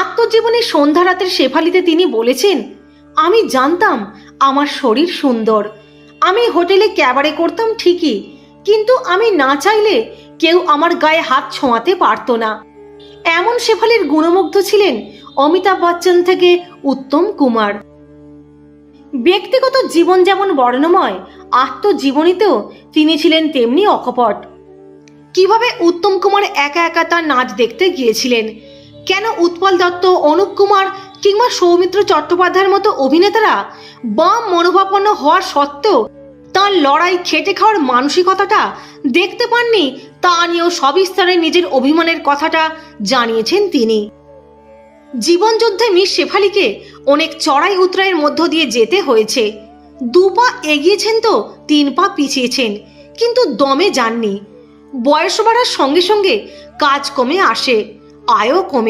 আত্মজীবনী সন্ধ্যা রাতের শেফালিতে তিনি বলেছেন, আমি জানতাম আমার শরীর সুন্দর। আমি হোটেলে ক্যাবারে করতাম ঠিকই, কিন্তু আমি না চাইলে কেউ আমার গায়ে হাত ছোঁয়াতে পারতো না। এমন শেফালির গুণমুগ্ধ ছিলেন অমিতাভ বচ্চন থেকে উত্তম কুমার। ব্যক্তিগত জীবন যেমন বর্ণময়, আত্মজীবনীতেও তিনি ছিলেন তেমনি অকপট। কীভাবে উত্তম কুমার একা একা তার নাচ দেখতে গিয়েছিলেন কেন উৎপল দত্ত, অনুপ কুমার কিংবা সৌমিত্র চট্টোপাধ্যায়ের মতো অভিনেতারা বাম মনোভাবাপন্ন হওয়ার সত্ত্বেও তার লড়াই খেটে খাওয়ার মানসিকতাটা দেখতে পাননি, তা নিয়েও সবিস্তারে নিজের অভিমানের কথাটা জানিয়েছেন তিনি। জীবনযুদ্ধে মিস শেফালিকে অনেক চড়াই উতরাইয়ের মধ্য দিয়ে যেতে হয়েছে। দু পা এগিয়েছেন তো, তিন পা পিছিয়েছেন, কিন্তু দমে যাননি। বয়স বাড়ার সঙ্গে সঙ্গে কাজ কমে আসে, আয়ও কমে